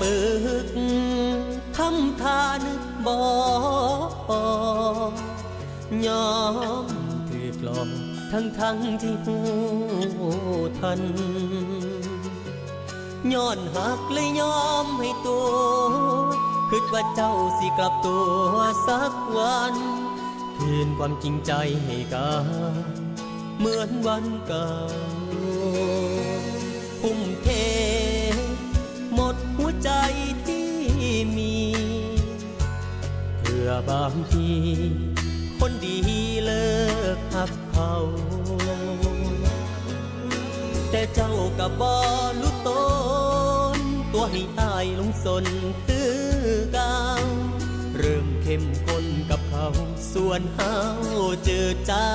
bước ำทานึกบอยอมถือกลองทั้งทั้งที่หูทันย้อนหักเลยยอมให้ตัวคิดว่าเจ้าสิกลับตัวสักวันคืนความจริงใจให้กันเหมือนวันเก่าพุ่มเท หมดหัวใจที่ มี เพื่อบางทีคนดีเลิกหักเขาแต่เจ้ากับบอลุตน ตัวให้อายลงสนคือกาวเริ่มเข้มข้นกับเขา ส่วนเฮาเจอจ้า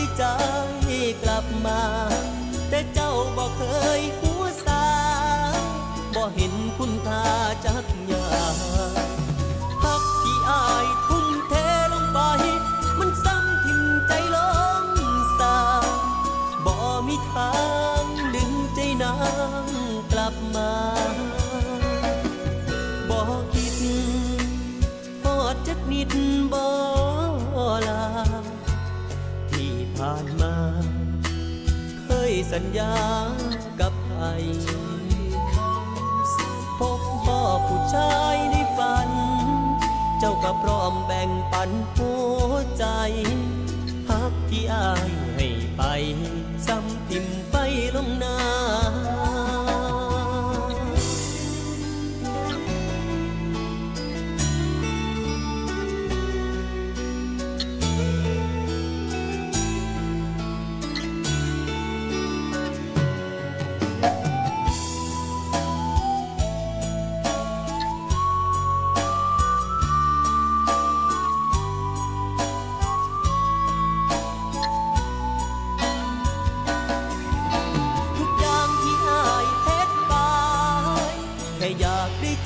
ได้ใจกลับมา แต่เจ้าบอกเคยหัวสาบ่เห็นคุณค่าจัก ผ่านมา เคยสัญญากับใครพบพ่อผู้ชายในฝัน เจ้าก็พร้อมแบ่งปันหัวใจหักที่อายให้ไป ซ้ำพิมพ์ไปลงนา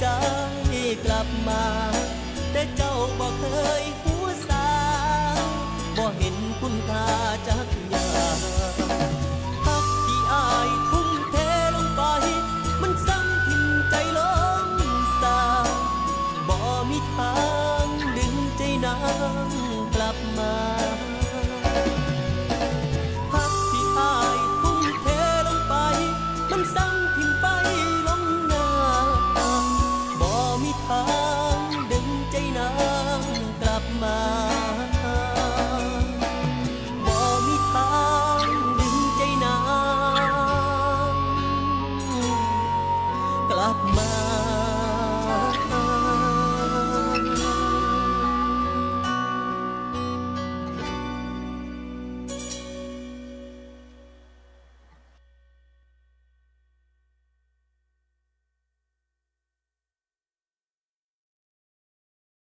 ใจกลับมา แต่เจ้าบอกเคยหัวสาบ่เห็นคุณค่าจักอย่าพักที่อายทุ่มเทลงไป มันซ้ำทิ่มใจล้มสาบ่มีทางดึงใจนางกลับมา